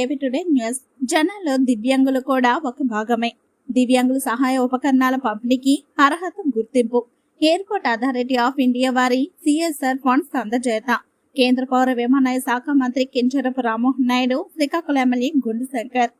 ఏవి today news. జనాల్లో దివ్యాంగులు కూడా ఒక భాగమే. దివ్యాంగుల సహాయ ఉపకరణాల పంపిణీకి అర్హత గుర్తింపు. ఎయిర్పోర్ట్ అథారిటీ ఆఫ్ ఇండియా వారి సిఎస్ఆర్ ఫండ్స్ అందజేత. కేంద్ర పౌర విమానయాన శాఖ మంత్రి Kinjarapu Rammohan Naidu Srikakulam MLA Gundu Shankar.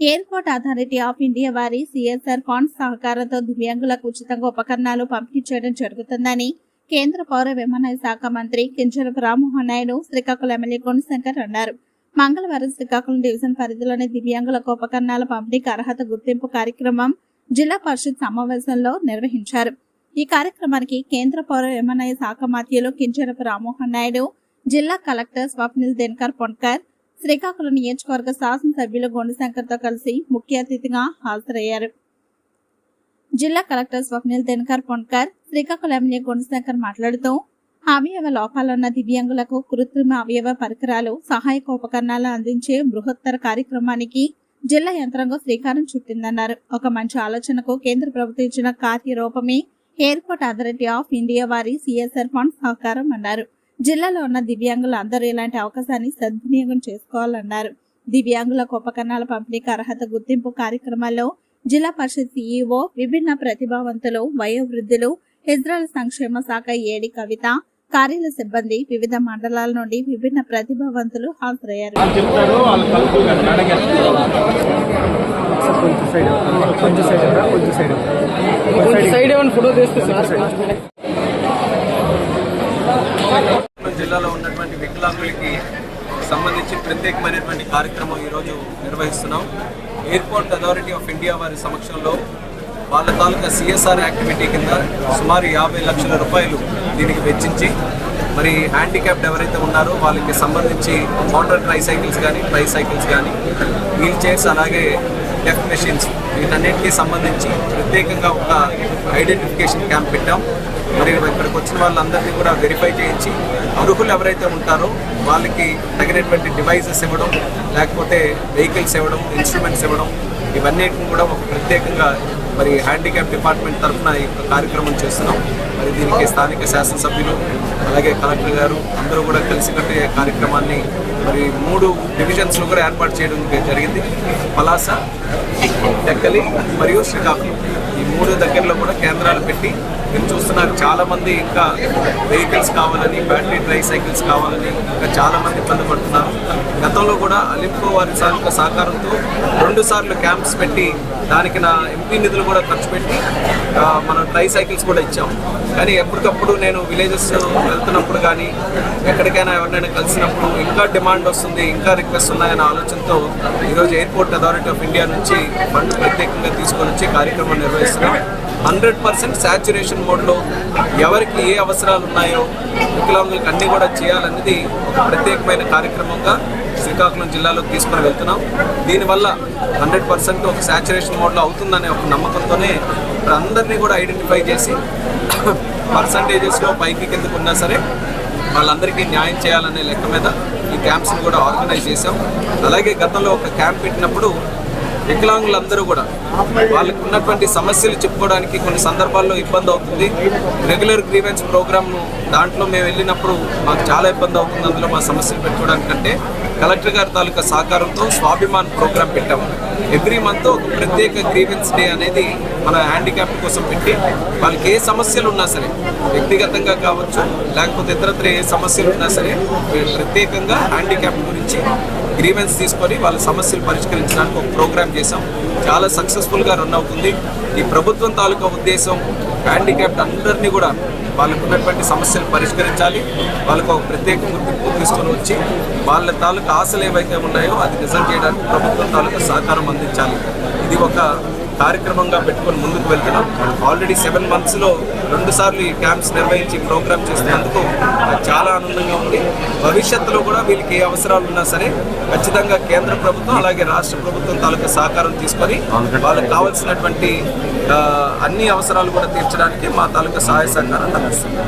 Airport authority of India వారి సిఎస్ఆర్ ఫండ్స్ సహకారంతో దివ్యాంగులకు ఉచితంగా ఉపకరణాలు పంపిణీ చేయడం జరుగుతుందని కేంద్ర పౌర విమానయాన శాఖ మంత్రి కించరపు రామ్మోహన్ నాయుడు శ్రీకాకుళం ఎమ్మెల్యే గుండు శంకర్ అన్నారు. మంగళవారం శ్రీకాకుళం డివిజన్ పరిధిలోని దివ్యాంగులకు ఉపకరణాల పంపిణీకి అర్హత గుర్తింపు కార్యక్రమం జిల్లా పరిషత్ సమావేశంలో నిర్వహించారు. ఈ కార్యక్రమానికి కేంద్ర పౌర విమానయాన శాఖ మంత్రులు కించరపు రామ్మోహన్ నాయుడు జిల్లా కలెక్టర్ స్వప్నిల్ దినకర్ పొన్కర్ శ్రీకాకుళం నియోజకవర్గ శాసనసభ్యులు గుండశంకర్తో కలిసి ముఖ్య అతిథిగా హాజరయ్యారు. జిల్లా కలెక్టర్ స్వప్నిల్ దినకర్ పొన్కర్ శ్రీకాకుళం ఎమ్మెల్యే గుండశంకర్ మాట్లాడుతూ అవయవ లోపాలున్న దివ్యాంగులకు కృత్రిమ అవయవ పరికరాలు సహాయక ఉపకరణాలు అందించే బృహత్తర కార్యక్రమానికి జిల్లా యంత్రాంగం శ్రీకారం చుట్టిందన్నారు. ఒక మంచి ఆలోచనకు కేంద్ర ప్రభుత్వం ఇచ్చిన కార్యరూపమే ఎయిర్పోర్ట్ అథారిటీ ఆఫ్ ఇండియా వారి సిఎస్ఆర్ ఫండ్ సహకారం అన్నారు. జిల్లాలో ఉన్న దివ్యాంగులు అందరూ ఇలాంటి అవకాశాన్ని సద్వినియోగం చేసుకోవాలన్నారు. దివ్యాంగులకు ఉపకరణాల పంపిణీకి అర్హత గుర్తింపు కార్యక్రమాల్లో జిల్లా పరిషత్ సీఈఓ విభిన్న ప్రతిభావంతులు వయోవృద్ధులు ఇజ్రాయల్ సంక్షేమ శాఖ ఏడి కవిత కార్యాలయ సిబ్బంది వివిధ మండలాల నుండి విభిన్న ప్రతిభావంతులు హాజరయ్యారు. జిల్లాలో ఉన్నటువంటి వికలాంగులకి సంబంధించి ప్రత్యేకమైనటువంటి కార్యక్రమం ఈరోజు నిర్వహిస్తున్నాం. ఎయిర్పోర్ట్ అథారిటీ ఆఫ్ ఇండియా వారి సమక్షంలో వాళ్ళ తాలూకా సిఎస్ఆర్ యాక్టివిటీ కింద సుమారు యాభై లక్షల రూపాయలు దీనికి వెచ్చించి మరి హ్యాండిక్యాప్డ్ ఎవరైతే ఉన్నారో వాళ్ళకి సంబంధించి మోటార్ ట్రైసైకిల్స్ కానీ ట్రైసైకిల్స్ కానీ వీల్ చైర్స్ అలాగే డెఫ్ మెషిన్స్ వీటన్నిటికీ సంబంధించి ప్రత్యేకంగా ఒక ఐడెంటిఫికేషన్ క్యాంప్ పెట్టాం. మరి ఇక్కడికి వచ్చిన వాళ్ళందరినీ కూడా వెరిఫై చేయించి అర్హులు ఎవరైతే ఉంటారో వాళ్ళకి తగినటువంటి డివైజెస్ ఇవ్వడం లేకపోతే వెహికల్స్ ఇవ్వడం ఇన్స్ట్రుమెంట్స్ ఇవ్వడం ఇవన్నిటిని కూడా ఒక ప్రత్యేకంగా మరి హ్యాండిక్యాప్ డిపార్ట్మెంట్ తరఫున ఈ యొక్క కార్యక్రమం చేస్తున్నాం. మరి దీనికి స్థానిక శాసనసభ్యులు అలాగే కలెక్టర్ గారు అందరూ కూడా కలిసికట్టే కార్యక్రమాన్ని మరి మూడు డివిజన్స్లో కూడా ఏర్పాటు చేయడం జరిగింది. పలాస టెక్కలి మరియు శ్రీకాకుళం. ఈ మూడు దగ్గరలో కూడా కేంద్రాలు పెట్టి మీరు చూస్తున్నారు. చాలా మంది ఇంకా వెహికల్స్ కావాలని బ్యాటరీ ట్రై సైకిల్స్ కావాలని ఇంకా చాలా మంది ఇబ్బంది పడుతున్నారు. గతంలో కూడా అలింకో వారి సార్లు సహకారంతో రెండు సార్లు క్యాంప్స్ పెట్టి దానికి నా ఎంపీ నిధులు కూడా ఖర్చు పెట్టి మనం ట్రై సైకిల్స్ కూడా ఇచ్చాం. కానీ ఎప్పటికప్పుడు నేను విలేజెస్ వెళ్తున్నప్పుడు కానీ ఎక్కడికైనా ఎవరినైనా కలిసినప్పుడు ఇంకా డిమాండ్ వస్తుంది ఇంకా రిక్వెస్ట్ ఉన్నాయనే ఆలోచనతో ఈరోజు ఎయిర్పోర్ట్ అథారిటీ ఆఫ్ ఇండియా నుంచి ఫండ్ ప్రత్యేకంగా తీసుకొని వచ్చి కార్యక్రమం నిర్వహిస్తున్నాం. హండ్రెడ్ పర్సెంట్ శాచురేషన్ మోడ్లో ఎవరికి ఏ అవసరాలు ఉన్నాయో వికలాంగులకు అన్నీ కూడా చేయాలనేది ఒక ప్రత్యేకమైన కార్యక్రమంగా శ్రీకాకుళం జిల్లాలో తీసుకుని వెళ్తున్నాం. దీనివల్ల హండ్రెడ్ పర్సెంట్ ఒక శాచురేషన్ మోడ్లో అవుతుందనే ఒక నమ్మకంతోనే అందరినీ కూడా ఐడెంటిఫై చేసి పర్సంటేజెస్లో పైకి కిందకు ఉన్నా సరే వాళ్ళందరికీ న్యాయం చేయాలనే లెక్క మీద ఈ క్యాంప్స్ని కూడా ఆర్గనైజ్ చేశాం. అలాగే గతంలో ఒక క్యాంప్ పెట్టినప్పుడు వికలాంగులందరూ కూడా వాళ్ళకు ఉన్నటువంటి సమస్యలు చెప్పుకోవడానికి కొన్ని సందర్భాల్లో ఇబ్బంది అవుతుంది. రెగ్యులర్ గ్రీవెన్స్ ప్రోగ్రామ్ను దాంట్లో మేము వెళ్ళినప్పుడు మాకు చాలా ఇబ్బంది అవుతుంది. అందులో మా సమస్యలు పెట్టుకోవడానికంటే కలెక్టర్ గారి తాలూకా సహకారంతో స్వాభిమాన్ ప్రోగ్రామ్ పెట్టాము. ఎవ్రీ మంత్ ఒక ప్రత్యేక గ్రీవెన్స్ డే అనేది మన హ్యాండిక్యాప్ కోసం పెట్టి వాళ్ళకి ఏ సమస్యలు ఉన్నా సరే వ్యక్తిగతంగా కావచ్చు లేకపోతే ఇతరత్ర ఏ సమస్యలు ఉన్నా సరే ప్రత్యేకంగా హ్యాండిక్యాప్ గురించి గ్రీవెన్స్ తీసుకొని వాళ్ళ సమస్యలు పరిష్కరించడానికి ఒక ప్రోగ్రామ్ చేశాం. చాలా సక్సెస్ఫుల్గా రన్ అవుతుంది. ఈ ప్రభుత్వం తాలూకా ఉద్దేశం హ్యాండిక్యాప్ట్ అందరినీ కూడా వాళ్ళకు ఉన్నటువంటి సమస్యలు పరిష్కరించాలి. వాళ్ళకు ఒక ప్రత్యేక గుర్తింపు తీసుకొని వచ్చి వాళ్ళ తాలూకా ఆశలు ఏవైతే ఉన్నాయో అది నిజం చేయడానికి ప్రభుత్వం తాలూకా సహకారం అందించాలి. ఇది ఒక కార్యక్రమంగా పెట్టుకొని ముందుకు వెళ్తున్నాం. ఆల్రెడీ సెవెన్ మంత్స్లో రెండు సార్లు ఈ క్యాంప్స్ నిర్వహించి ప్రోగ్రామ్ చేస్తున్నందుకు నాకు చాలా ఆనందంగా ఉంది. భవిష్యత్తులో కూడా వీళ్ళకి ఏ అవసరాలు ఉన్నా సరే ఖచ్చితంగా కేంద్ర ప్రభుత్వం అలాగే రాష్ట్ర ప్రభుత్వం తాలూకా సహకారం తీసుకొని వాళ్ళకి కావాల్సినటువంటి అన్ని అవసరాలు కూడా తీర్చడానికి మా తాలూకా సహాయ సహకారాలు అందిస్తుంది